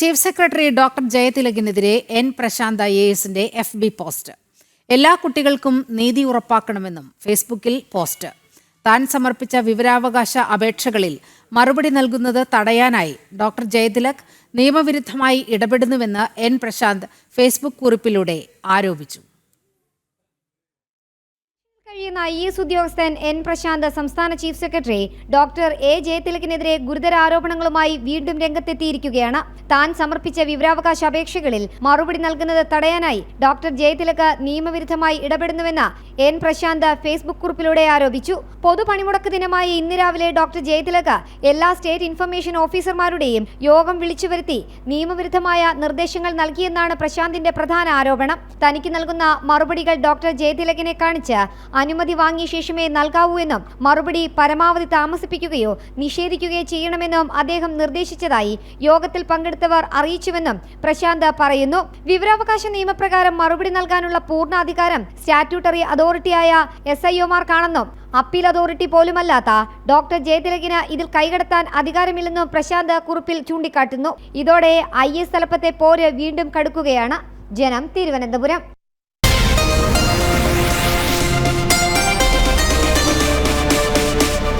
Chief secretary doctor ജയതിലകിനെതിരെ N Prashanth I A എസിന്റെ F B post. എല്ലാ കുട്ടികൾക്കും നീതി ഉറപ്പാക്കണമെന്നും ഫേസ്ബുക്കിൽ പോസ്റ്റ്. താൻ സമർപ്പിച്ച വിവരാവകാശ അപേക്ഷകളിൽ മറുപടി നൽകുന്നത് തടയാനായി ഡോക്ടർ ജയതിലക് നിയമവിരുദ്ധമായി ഇടപെടുന്നുവെന്ന് എൻ പ്രശാന്ത് ഫേസ്ബുക്ക് കുറിപ്പിലൂടെ ആരോപിച്ചു. കഴിയുന്ന ഐ എസ് ഉദ്യോഗസ്ഥൻ എൻ പ്രശാന്ത് സംസ്ഥാന ചീഫ് സെക്രട്ടറി ഡോക്ടർ എ ജയതിലകിനെതിരെ ഗുരുതര ആരോപണങ്ങളുമായി വീണ്ടും രംഗത്തെത്തിയിരിക്കുകയാണ്. താൻ സമർപ്പിച്ച വിവരാവകാശ അപേക്ഷകളിൽ മറുപടി നൽകുന്നത് തടയാനായി ഡോക്ടർ ജയതിലക് നിയമവിരുദ്ധമായി ഇടപെടുന്നുവെന്ന് എൻ പ്രശാന്ത് ഫേസ്ബുക്ക് കുറിപ്പിലൂടെ ആരോപിച്ചു. പൊതുപണിമുടക്ക് ദിനമായ ഇന്ന് രാവിലെ ഡോക്ടർ ജയതിലക് എല്ലാ സ്റ്റേറ്റ് ഇൻഫർമേഷൻ ഓഫീസർമാരുടെയും യോഗം വിളിച്ചു വരുത്തി നിയമവിരുദ്ധമായ നിർദ്ദേശങ്ങൾ നൽകിയെന്നാണ് പ്രശാന്തിന്റെ പ്രധാന ആരോപണം. തനിക്ക് നൽകുന്ന മറുപടികൾ ഡോക്ടർ ജയതിലകിനെ കാണിച്ച് അനുമതി വാങ്ങിയ ശേഷമേ നൽകാവൂ എന്നും മറുപടി പരമാവധി താമസിപ്പിക്കുകയോ നിഷേധിക്കുകയോ ചെയ്യണമെന്നും അദ്ദേഹം നിർദ്ദേശിച്ചതായി യോഗത്തിൽ പങ്കെടുത്തവർ അറിയിച്ചുവെന്നും പ്രശാന്ത് പറയുന്നു. വിവരാവകാശ നിയമപ്രകാരം മറുപടി നൽകാനുള്ള പൂർണ അധികാരം സ്റ്റാറ്റ്യൂട്ടറി അതോറിറ്റിയായ എസ് ഐ ഒമാർക്കാണെന്നും അപ്പീൽ അതോറിറ്റി പോലുമല്ലാത്ത ഡോക്ടർ ജയതിലകിന് ഇതിൽ കൈകടത്താൻ അധികാരമില്ലെന്നും പ്രശാന്ത് കുറിപ്പിൽ ചൂണ്ടിക്കാട്ടുന്നു. ഇതോടെ ഐ എസ് തലപ്പത്തെ പോര് വീണ്ടും കടുക്കുകയാണ്. ജനം തിരുവനന്തപുരം.